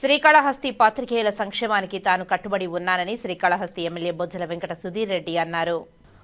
శ్రీకాళహస్తి పాత్రికేయుల సంక్షేమానికి తాను కట్టుబడి ఉన్నానని శ్రీకాళహస్తి ఎమ్మెల్యే బొజ్జల వెంకట సుధీర్ రెడ్డి అన్నారు.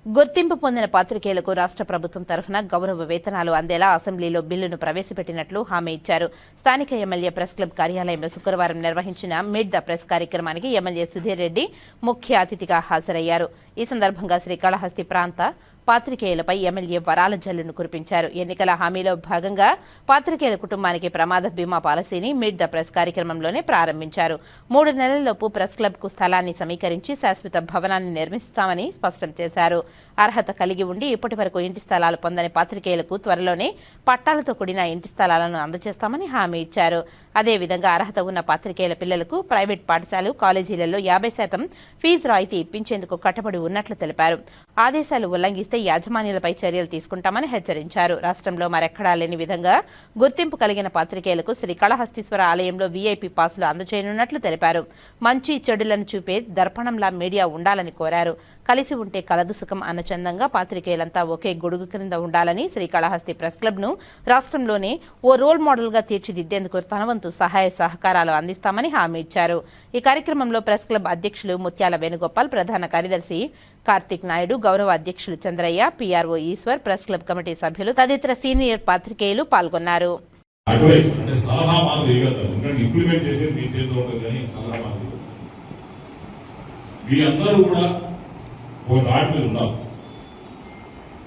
గుర్తింపు పొందిన పాత్రికేయులకు రాష్ట్ర ప్రభుత్వం తరఫున గౌరవ వేతనాలు అందేలా అసెంబ్లీలో బిల్లును ప్రవేశపెట్టినట్లు హామీ ఇచ్చారు. స్థానిక ఎమ్మెల్యే ప్రెస్ క్లబ్ కార్యాలయంలో శుక్రవారం నిర్వహించిన మిడ్ ద ప్రెస్ కార్యక్రమానికి ఎమ్మెల్యే సుధీర్ రెడ్డి ముఖ్య అతిథిగా హాజరయ్యారు. ఈ సందర్భంగా శ్రీకాళహస్తి ప్రాంత పాత్రికేయులపై ఎమ్మెల్యే వరాల జల్లును కురిపించారు. ఎన్నికల హామీలో భాగంగా పాత్రికేయుల కుటుంబానికి ప్రమాద బీమా పాలసీని మిడ్ ద ప్రెస్ కార్యక్రమంలోనే ప్రారంభించారు. మూడు నెలల్లోపు ప్రెస్ క్లబ్కు స్థలాన్ని సమీకరించి శాశ్వత భవనాన్ని నిర్మిస్తామని స్పష్టం చేశారు. అర్హత కలిగి ఉండి ఇప్పటి వరకు ఇంటి స్థలాలు పొందని పాత్రికేయులకు త్వరలోనే పట్టాలతో కూడిన ఇంటి స్థలాలను అందజేస్తామని హామీ ఇచ్చారు. అదేవిధంగా అర్హత ఉన్న పాత్రికేయుల పిల్లలకు ప్రైవేట్ పాఠశాలలు కాలేజీలలో యాభై శాతం ఫీజు రాయితీ ఇప్పించేందుకు కట్టుబడి ఉన్నట్లు తెలిపారు. ఆదేశాలు ఉల్లంఘిస్తే యాజమాన్యాలపై చర్యలు తీసుకుంటామని హెచ్చరించారు. రాష్ట్రంలో మరెక్కడా లేని విధంగా గుర్తింపు కలిగిన పాత్రికేయులకు శ్రీకాళహస్తీశ్వర ఆలయంలో వీఐపీ పాసులు అందజేయనున్నట్లు తెలిపారు. మంచి చెడులను చూపే దర్పణంలా మీడియా ఉండాలని కోరారు. కలిసి ఉంటే కలదు సుఖం అన్న చందంగా పాత్రికేయులంతా ఒకే గొడుగు క్రింద ఉండాలని శ్రీకాళహస్తి ప్రెస్ క్లబ్ను రాష్ట్రంలోనే ఓ రోల్ మోడల్గా తీర్చిదిద్దేందుకు తన వంతు సహాయ సహకారాలు అందిస్తామని హామీ ఇచ్చారు. ఈ కార్యక్రమంలో ప్రెస్ క్లబ్ అధ్యక్షులు ముత్యాల వేణుగోపాల్ ప్రధాన కార్యదర్శి కార్తిక్ నాయుడు గౌరవ అధ్యక్షులు Chandraiah PRO Eshwar press club committee సభ్యులు తదితర సీనియర్ పాత్రికేయులు పాల్గొన్నారు. మీ కూడా ఒక దాటి మీద ఉన్నారు.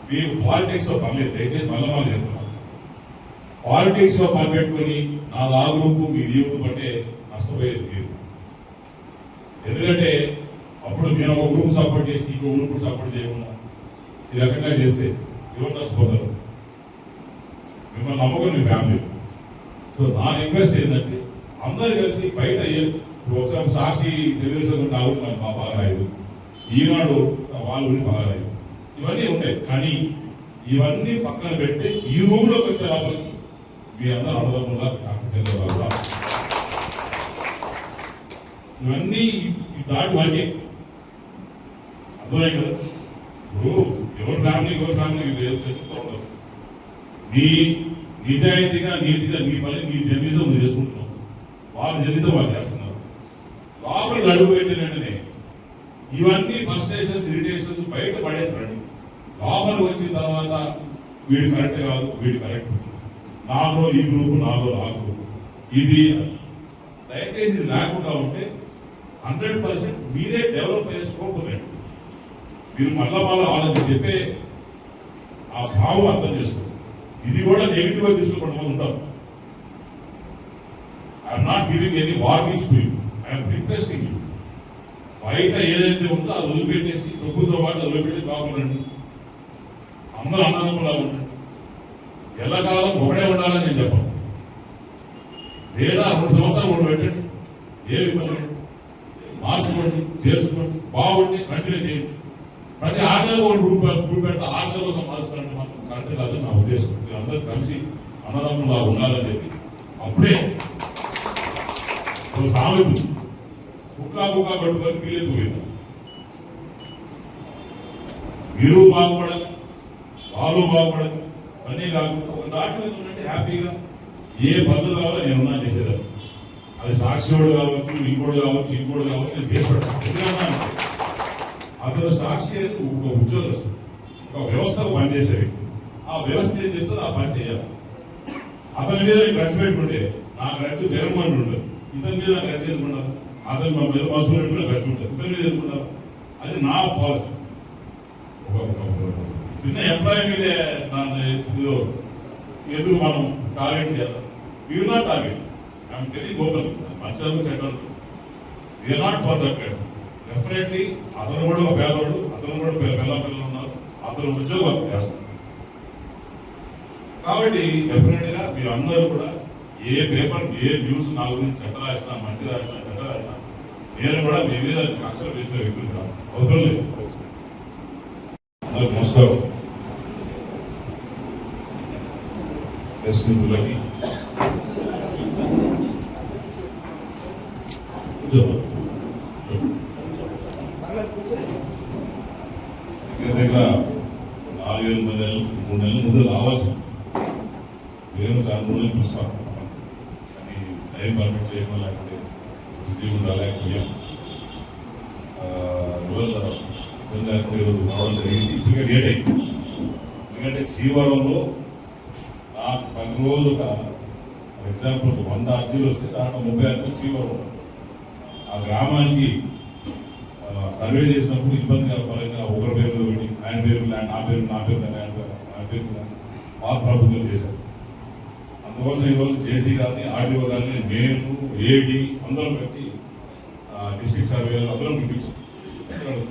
మీకు పాలిటిక్స్ పర్లేదు దయచేసి మళ్ళీ మళ్ళీ పాలిటిక్స్లో పనిపెట్టుకుని నా ఆ గ్రూపు మీ ఈ పట్టే అంటే నష్టపోయేది లేదు. ఎందుకంటే అప్పుడు నేను ఒక గ్రూప్ సపోర్ట్ చేసి ఇంకో గ్రూప్ సపోర్ట్ చేయకుండా ఈ రకంగా చేస్తే ఎవరు సోదరు మిమ్మల్ని నమ్మకం మీ ఫ్యామిలీ సో నా రిక్వెస్ట్ ఏంటంటే అందరు కలిసి బయట ఒకసారి సాక్షి తెలుగుదేశం నాకు మా బాగా రాయదు ఈనాడు వాళ్ళ గురించి బాగా రాయదు ఇవన్నీ ఉంటాయి. కానీ ఇవన్నీ పక్కన పెట్టి ఈ రూమ్లోకి వచ్చే లోపలికి మీ అందరూ అన్నదమ్ములా కాక చెందగలరా ఇవన్నీ దాటి వాటికే అర్థమై కదా? ఇప్పుడు ఎవరి ఫ్యామిలీ ఎవరి ఫ్యామిలీ లేదు చేస్తూ ఉండదు నీ నిజాయితీగా నీతిగా నీ పని నీ జర్నలిజం నువ్వు చేసుకుంటున్నావు. వాళ్ళ జర్నలిజం వాళ్ళు చేస్తున్నారు. లోపలికి అడుగు పెట్టిన వెంటనే ఇవన్నీ ఫ్రస్ట్రేషన్స్ ఇరిటేషన్స్ బయట పడేసారండి లోపలికి వచ్చిన తర్వాత వీడు కరెక్ట్ కాదు వీడు కరెక్ట్ నాలో ఈ గ్రూప్ నాలో ఆ గ్రూప్ ఇది దయచేసి ఇది లేకుండా ఉంటే హండ్రెడ్ పర్సెంట్ మీరే డెవలప్ అయ్యే మీరు మళ్ళా మళ్ళీ వాళ్ళకి చెప్పే ఆ భావం అర్థం చేసుకోండి. ఇది కూడా నెగిటివ్గా తీసుకుంటూ ఉంటారు. I'm not giving any warnings to you I'm requesting you బయట ఏదైతే ఉందో అది వదిలిపెట్టేసి చొప్పుతో పాటు అది వదిలిపెట్టేసి బాగుండండి. అందరూ అన్నదమ్ములా ఉండండి ఎల్లకాలం ఒకడే ఉండాలని నేను చెప్పను. లేదా రెండు సంవత్సరాలు కూడా పెట్టండి ఏ ఇబ్బంది మార్చుకోండి చేసుకోండి బాగుండి కంటిన్యూ చేయండి. ప్రతి ఆటలో ఒక గ్రూప్ గ్రూప్ పెడితే ఆరు నెలల కోసం మార్చాలంటే మాత్రం కరెక్ట్ కాదు నా ఉద్దేశం. మీరు అందరూ కలిసి అన్నదమ్ములా ఉండాలని చెప్పి. అప్పుడే ఒక సామెత కుక్క కుక్క కట్టుకొని పిల్లెత్తు పోయింది. మీరు బాగుపడదు వాళ్ళు బాగుపడదు అన్నీ కాకుండా ఒక దాటి మీద ఉండండి హ్యాపీగా. ఏ పనులు కావాలో నేను ఉన్నా చేసేదాన్ని. అది సాక్షివాడు కావచ్చు ఇంకోటి కావచ్చు ఇంకోటి కావచ్చు నేను చేసి అతను సాక్షి అనేది ఒక ఉద్యోగస్తుడు. ఒక వ్యవస్థకు పనిచేసే వ్యక్తి. ఆ వ్యవస్థ ఏం చెప్తుందో ఆ పని చేయాలి. అతని మీద నీకు ఖర్చు పెట్టుకుంటే నా ఖర్చు జగన్మోహన్ ఉండదు. ఇతని మీద నాకు ఖర్చు ఎందుకున్నారు అతని మా మీద మసూరు పెట్టుకుని ఖర్చు ఉంటుంది. ఇతని మీద ఎందుకున్నారు అది నా పాలసీ. ఒక చిన్న ఎంప్లాయ్ మీదే నన్ను ఎదురు మనం టార్గెట్ చేయాలి. You not target I'm telling open మంచాలు చెడ్డలు you're not for that kind definitely అతను కూడా ఒక పేదవాడు అతను కూడా పిల్ల పిల్లలు ఉన్నారు. అతను ఉద్యోగం చేస్తారు. కాబట్టి డెఫినెట్గా మీరు అందరూ కూడా ఏ పేపర్ ఏ న్యూస్ నా గురించి చెడ్డ రాసినా మంచి రాసినా చెడ్డ రాసినా నేను కూడా మీ మీద కక్షలు వేసిన వ్యక్తులు కాదు. అవసరం లేదు. నమస్కారం. ప్రశ్నితులకి కూర్చోమ్మా. దగ్గర దగ్గర నాలుగు మూడు నెలలు మూడు నెలల ముందు రావాల్సి నేను దాని మూడు నెలలు పిలుస్తాను కానీ టైం పర్మిట్ చేయడం లేకపోతే బిజీ ఉండాలేకపోయాం ఇవాళ ఈరోజు రావడం జరిగింది ఇప్పటికే లేట్ అయింది ఎందుకంటే చీవరంలో రోజు ఒక ఎగ్జాంపుల్ వంద అర్జీలు వస్తే దాంట్లో ముప్పై అర్జీలు ఆ గ్రామానికి సర్వే చేసినప్పుడు ఇబ్బందిగా పరంగా ఒకరి పేరు పెట్టి ఆయన పేరు ల్యాండ్ నా పేరు నా పేరు ల్యాండ్ ఆయన పేరు నా పేరు పాత ప్రభుత్వం చేశారు. అందుకోసం ఈరోజు జేసీ గారిని ఆర్డీఓ గారిని నేను ఏడి అందరం వచ్చి డిస్ట్రిక్ట్ సర్వే అందరం పిలిపించాం.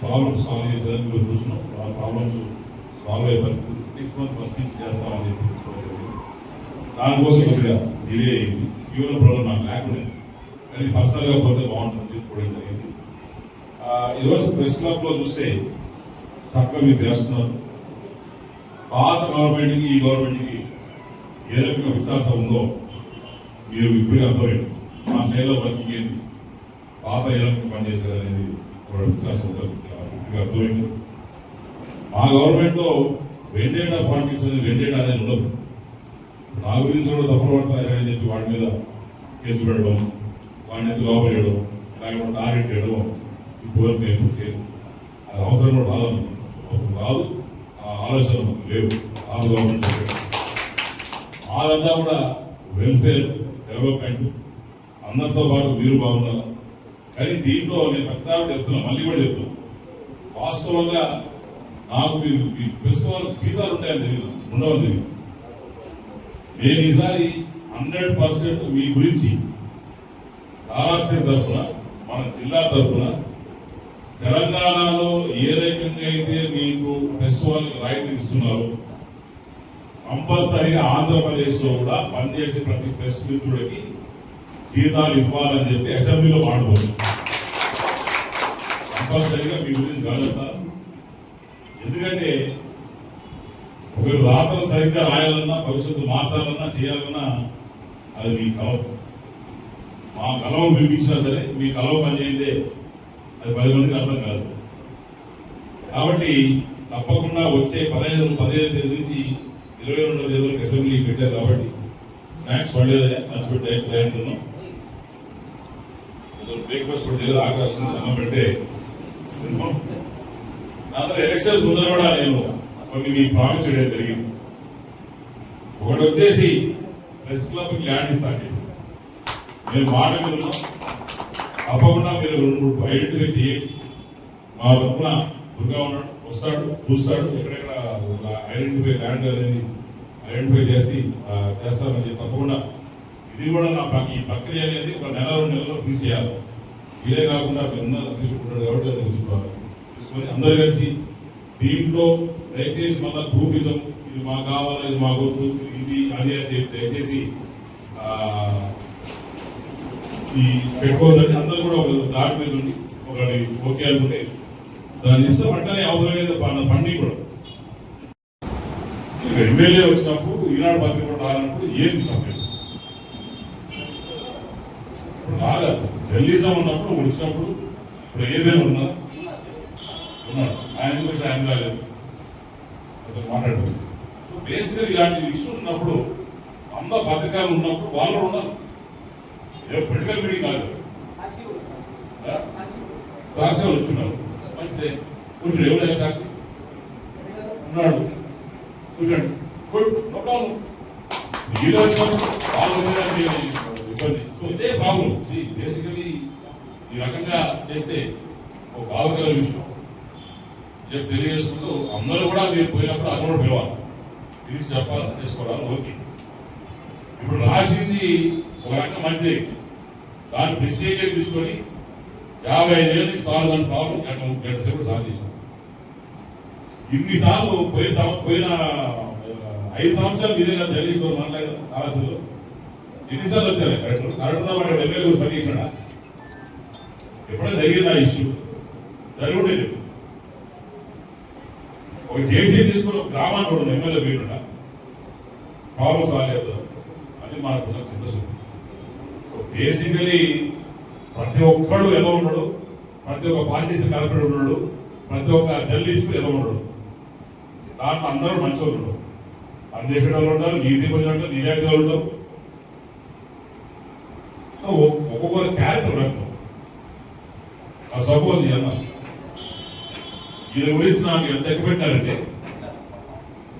ప్రాబ్లమ్స్ సాల్వ్ చేసేదానికి ఈరోజు కూర్చున్నాం. ఆ ప్రాబ్లమ్స్ సాల్వ్ అయ్యే పరిస్థితి నెక్స్ట్ మంత్ ఫస్ట్ నుంచి చేస్తామని చెప్పి దానికోసం కొద్దిగా డిలే అయింది. సివిల్ ప్రాబ్లం నాకు లేకుండా కానీ పర్సనల్గా పోతే బాగుంటుంది కూడా జరిగింది ఈరోజు ప్రెస్ క్లబ్లో చూస్తే చక్కగా మీరు చేస్తున్నారు. పాత గవర్నమెంట్కి ఈ గవర్నమెంట్కి ఏ రకంగా వ్యత్యాసం ఉందో మీరు ఇప్పుడే అర్థమైంది. మా శైలిలో ఏంటి పాత ఏ రకంగా పనిచేశారు అనేది కూడా వ్యత్యాసం ఉంటుంది ఇప్పుడు అర్థమైంది. మా గవర్నమెంట్లో లో పాలిటిక్స్ అనేది వెండేటా అనేది ఉండదు. నా గురించి కూడా తప్పులు పడుతున్నారని చెప్పి వాడి మీద కేసు పెట్టడం వాడిని ఎత్తి లోపలేయడం లేకపోతే టార్గెట్ చేయడం ఇప్పుడు నేను చేయను. అది అవసరం కూడా రాదు. అవసరం రాదు. ఆ ఆలోచన లేవు ఆ గవర్నమెంట్ మాదంతా కూడా వెల్ఫేర్ డెవలప్మెంట్ అందరితో పాటు మీరు బాగుండాలి? కానీ దీంట్లో నేను పెద్ద చెప్తున్నా మళ్ళీ కూడా చెప్తున్నాను వాస్తవంగా నాకు మీరు మీ ప్రెస్ వాళ్ళకి జీతాలు ఉంటాయని తెలియదు. ఉండవని తెలియదు. మేము ఈసారి హండ్రెడ్ పర్సెంట్ మీ గురించి కాళాశ్రీ తరఫున మన జిల్లా తరఫున తెలంగాణలో ఏ రకంగా అయితే మీకు ప్రెస్ వాళ్ళకి రాయితీ ఇస్తున్నారో కంపల్సరీగా ఆంధ్రప్రదేశ్లో కూడా పనిచేసే ప్రతి ప్రెస్ మిత్రుడికి జీతాలు ఇవ్వాలని చెప్పి అసెంబ్లీలో మాట్లాడుతుంది కంపల్సరీగా మీ గురించి గడుగుతారు ఎందుకంటే ఒకరు రాతలు సరిగ్గా రాయాలన్నా భవిష్యత్తు మార్చాలన్నా చేయాలన్నా అది మీ కలవ. మా కలవ వినిపించినా సరే మీ కలవ పనిచేయందే. అది పది మందికి అర్థం కాదు. కాబట్టి తప్పకుండా వచ్చే పదహైదు పదిహేను తేదీ నుంచి ఇరవై రెండవ తేదీ వరకు అసెంబ్లీ పెట్టారు కాబట్టి స్నాక్స్ పడలేదా నచ్చి డైరెక్ట్ డైరెక్ట్ అసలు బ్రేక్ఫాస్ట్ కూడా చేయలేదు ఆకాశం అన్నం పెట్టే తిన్నాం. అందరూ ఎలక్షన్స్ ముందర కూడా నేను కొన్ని మీ ప్రామిస్ చేయడం జరిగింది. ఒకటి వచ్చేసి ప్రెస్ క్లబ్ ల్యాండ్ ఇస్తాను నేను. మాట మీద ఉన్నాం తప్పకుండా మీరు రెండు మూడు ఐడెంటిఫై చేయండి. మా తప్పున దుర్గా ఉన్నాడు వస్తాడు చూస్తాడు ఎక్కడెక్కడ ఐడెంటిఫై ల్యాండ్ అనేది ఐడెంటిఫై చేసి చేస్తామని తప్పకుండా ఇది కూడా నా ఈ ప్రక్రియ అనేది ఒక నెల రెండు నెలలో పూర్తి చేయాలి. ఇదే కాకుండా ఉన్న తీసుకుంటాడు కాబట్టి తీసుకొని అందరు కలిసి దీంట్లో దయచేసి మళ్ళా గ్రూపిజం ఇది మాకు కావాలి ఇది మా వద్దు ఇది అది అని చెప్పి దయచేసి ఈ పెట్టుకోవాలంటే అందరూ కూడా ఒక దాటి మీద ఉండి ఒకటి ఓకే అనుకుంటే దాన్ని ఇస్తే వెంటనే అవసరమైన ప- పండి కూడా. ఎమ్మెల్యే వచ్చినప్పుడు ఈనాడు పత్రిక కూడా రానప్పుడు ఏంది సమయం ఇప్పుడు రాగా జర్నలిజం ఉన్నప్పుడు వచ్చినప్పుడు ఇప్పుడు ఏమేమి ఉన్నా ఉన్నాడు. ఆయన ఎందుకు ఆయన రాలేదు? అతను సో బేసిక్గా ఇలాంటి ఇష్యూస్ ఉన్నప్పుడు అందరూ పథకాలు ఉన్నప్పుడు వాళ్ళు కూడా ఉన్నారు ఏ పొలిటికల్ మీటింగ్ కాదు. టాక్సీ వచ్చినారు. మంచిదే. కూర్చుడు ఎవరు సాక్షి? ఉన్నాడు. కూర్చోండి. నో ప్రాబ్లం మీరు వచ్చినప్పుడు వాళ్ళు ఇబ్బంది. సో ఇదే ప్రాబ్లం బేసికలీ ఈ రకంగా చేస్తే ఒక బాధకర విషయం. నేను తెలియజేసుకుంటూ అందరూ కూడా మీరు పోయినప్పుడు అందరూ కూడా పిలవాలి పిలిచి చెప్పాలి చేసుకోవాలి ఓకే. ఇప్పుడు రాసింది ఒక రకం మంచిది. దాన్ని ప్రెస్టేజ్ తీసుకొని యాభై ఐదేళ్ళకి సాల్వ్ అని ప్రాబ్లం గంట గంట సేపు సాల్వ్ చేశాం ఇన్నిసార్లు పోయిన పోయిన ఐదు సంవత్సరాలు మీరే కదా ఢిల్లీలో మాట్లాడారు కాలేజీలో ఎన్నిసార్లు వచ్చారు కరెక్ట్ కరెక్ట్గా వాడు ఎమ్మెల్యే గురించి పని చేశాడా ఎప్పుడైనా జరిగిందా ఇష్యూ? జరుగుండేది ఒక జేసీ తీసుకుని ఒక గ్రామాన్ని కూడా ఎమ్మెల్యే పోయినట ప్రాబ్లం సాల్వ్ చేద్దాం. అది మనకున్న చిత్తశుద్ధి. బేసికలీ ప్రతి ఒక్కడు ఎలా ఉన్నాడు ప్రతి ఒక్క పార్టీస్ కలెక్టర్ ఉన్నాడు. ప్రతి ఒక్క జర్నలిస్ట్ ఎదో ఉన్నాడు దాంట్లో అందరూ మంచిగా ఉన్నాడు పనిచేసే వాళ్ళు ఉంటారు నీతి పొందిన ఉంటారు నిజాయితీ వాళ్ళు ఉంటారు. సో ఒక్కొక్కరు క్యారెక్టర్ రకం సపోజ్ ఎంత ఇది గురించి నాకు ఎంత ఎక్కువ పెట్టారండి?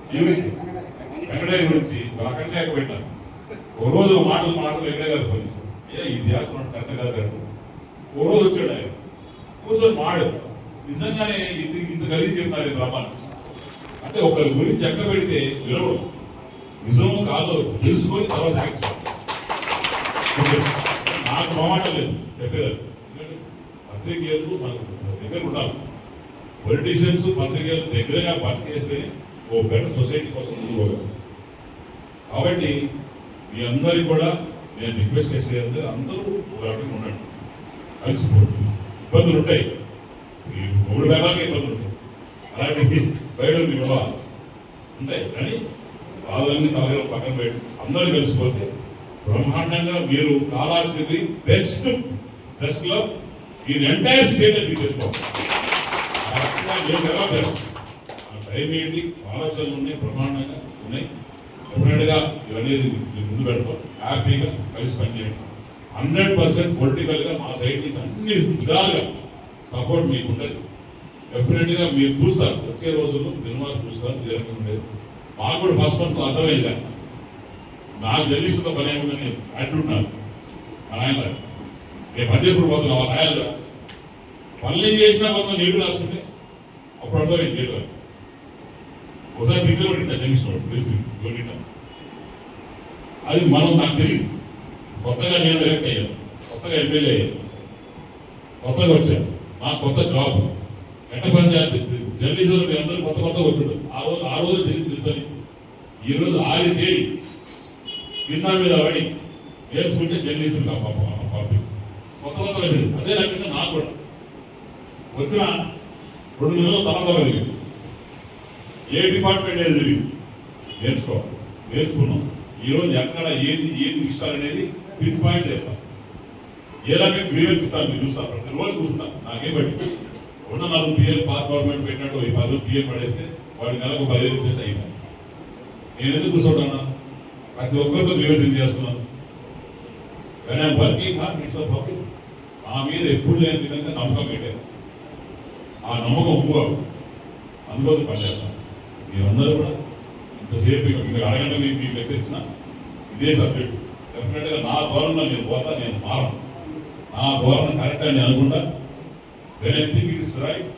ఈ గురించి? వెంకటయ్య గురించి నాకంటే ఎక్కువ పెట్టాను ఓ రోజు మాటలు మాటలు వెంకటయ్య గారు ఫోన్ ఏ ఇది చేస్తున్నాడు కరెక్ట్ కాదు ఓ రోజు వచ్చాడు ఆయన. కూర్చొని మాడు. నిజంగానే ఇంత ఇంత కలిగి చెప్పినారు ఈ అంటే ఒకరి గురించి చెక్క పెడితే వినవడం నిజమో కాదో తెలుసుకొని తర్వాత యాక్ట్ నాకు మొహమాట లేదు. చెప్పేదాన్ని. పత్రికలు పత్రికేయులు మనకు దగ్గర ఉండాలి. పొలిటీషియన్స్ పత్రికేయులు దగ్గరగా పనిచేస్తేనే ఓ బెటర్ సొసైటీ కోసం ముందుకు కాబట్టి మీ అందరికి కూడా నేను రిక్వెస్ట్ చేసేది అందరూ ఒక రకంగా ఉండండి. కలిసిపోండి. ఇబ్బందులు ఉంటాయి. ఈ మూడు వేలకే ఇబ్బందులు ఉంటాయి. అలాంటి బయట విలువ ఉంటాయి. కానీ బాధలన్నీ తలగా పక్కన పెట్టి అందరూ కలిసిపోతే బ్రహ్మాండంగా మీరు కావాల్సింది బెస్ట్ బెస్ట్లో ఈ ఎంటైర్ స్టేట్ మీకు చేసుకోవాలి బెస్ట్ టైం ఏంటి ఆలోచనలు ఉన్నాయి బ్రహ్మాండంగా ఉన్నాయి డెఫినెట్గా ఇవన్నీ మీరు ముందు పెడతాం హ్యాపీగా కలిసి పనిచేయండి హండ్రెడ్ పర్సెంట్ పొలిటికల్గా మా సైడ్ నుంచి అన్ని విధాలుగా సపోర్ట్ మీకు ఉండదు డెఫినెట్గా మీరు చూస్తారు వచ్చే రోజుల్లో నిర్మాణం చూస్తారు తీరంగా ఉండేది మాకు కూడా ఫస్ట్ ఫస్ట్ అర్థమైందా నాకు జర్నలిస్టుతో పని ఏముందని అంటున్నాను ఆయన నేను పనిచేసుకుని పోతున్నా వాళ్ళ ఆయన పనులు చేసినా కొంత నీళ్ళు రాస్తుంటే అప్పుడు అర్థమైంది ఏంటో ఒకసారి పిల్లలు పడింది జర్నలిస్ట్ తెలిసి కొన్నింటాం అది మనం నాకు తెలియదు కొత్తగా నేను ఎలక్ట్ అయ్యాను కొత్తగా ఎమ్మెల్యే అయ్యాను కొత్తగా వచ్చాను మా కొత్త జాబ్ ఎట్ట పంచాయతీ జర్నలిజం మీరు అందరూ కొత్త కొత్త వచ్చాడు ఆ రోజు ఆ రోజు తెలియదు తెలుసని ఈరోజు రోజు తేలి కింద మీద పడి నేర్చుకుంటే జర్నలిజం పంపి కొత్త కొత్త వచ్చింది అదే రకంగా నాకు కూడా వచ్చిన రెండు నెలలు తర్వాత కలిగింది ఏ డిపార్ట్మెంట్ ఏది తెలియదు నేర్చుకోవాలి నేర్చుకున్నాం. ఈరోజు ఎక్కడ ఏది ఏది ఇస్తారనేది పిన్ పాయింట్ చెప్తాం ఏ రకంగా గ్రీవెన్స్ ఇస్తారు మీరు చూస్తారు? ప్రతిరోజు చూస్తున్నా నాకేం బట్టి ఉన్న నాలుగు పిఎల్ పాత గవర్నమెంట్ పెట్టినట్టు ఈ పది పిఎల్ పడేస్తే వాడి నెలకు పదిహేను రూపాయలు అయిపోయి నేను ఎందుకు కూర్చోటన్నా ప్రతి ఒక్కరితో గ్రీవెన్స్ చేస్తున్నాను. కానీ వర్కింగ్ హార్ట్ ఇట్స్ పబ్లిక్ ఆ మీద ఎప్పుడు లేని విధంగా నమ్మకం పెట్టారు ఆ నమ్మకం ఒప్పుకోరు అందుకోసం పనిచేస్తాం మీరందరూ కూడా ఇంతసేపు ఇంకా అరగంట మీకు మీకు హెచ్చరించిన ఇదే సబ్జెక్ట్ డెఫినెట్గా నా ధోరణిలో నేను పోతా నేను మారను. నా ధోరణ కరెక్ట్ అని నేను అనుకుంటా. When I think it is right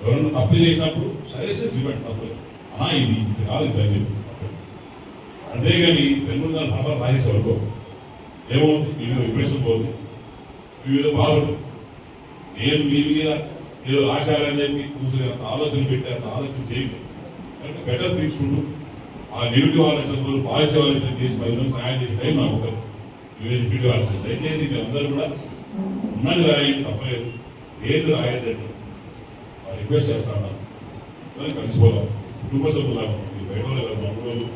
ఎవరన్నా తప్పు చేసినప్పుడు సజెషన్స్ ఇవ్వండి తప్పు అన్నా ఇది ఇది కాదు ఇది అని అంతేగాని పెన్ను దాని పర్వాలు వరకు ఏమవుతుంది? మీ మీద విమర్శలు పోతుంది. మీ మీద బాగుంటుంది నేను మీ మీద ఏదో రాశారని చెప్పి కూర్చుని అంత ఆలోచన పెట్టి అంత ఆలోచన చేయండి అంటే బెటర్ తీసుకుంటూ ఆ నెగిటివ్ ఆలోచనలు పాజిటివ్ ఆలోచన చేసి పది మంది సాయం చేసే టైం నాకు ఒకటి. నెగిటివ్ ఆలోచన దయచేసి మీ అందరూ కూడా ఉన్నది రాయండి తప్పలేదు. ఏది రాయద్దండి. రిక్వెస్ట్ చేస్తాను అందరం కలిసిపోదాం. కుటుంబ సభ్యులాగా ఉండి బయట వాళ్ళు కాదు,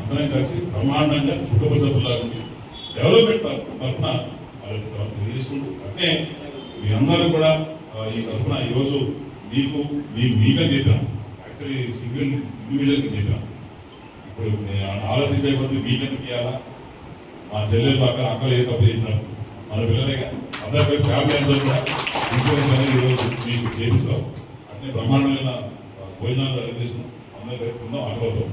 అందరం కలిసి బ్రహ్మాండంగా కుటుంబ సభ్యులాగా ఉంది డెవలప్మెంట్ తరఫున ఆలోచిద్దాం తెలియజేసుకుంటూ అంటే మీ అందరూ కూడా ఈ తరఫున ఈరోజు మీకు మీ మీకని చెప్పాను యాక్చువల్లీ సింగిల్ ఇండివిజువల్కి చెప్పాను ఇప్పుడు నేను ఆలోచించే కొద్ది మీకెందుకు చేయాలా మా చెల్లెలు అక్క అక్కలు ఏ తప్పు చేసినారు? మన పిల్లలే అందరికీ ఫ్యామిలీ అందరూ కూడా ఇన్సూరెన్స్ అనేది ఈరోజు మీకు చేపిస్తాం. అంటే బ్రహ్మాండమైన భోజనాలు అరేంజ్ చేసినాం అందరికీ ఉందాం తిందాం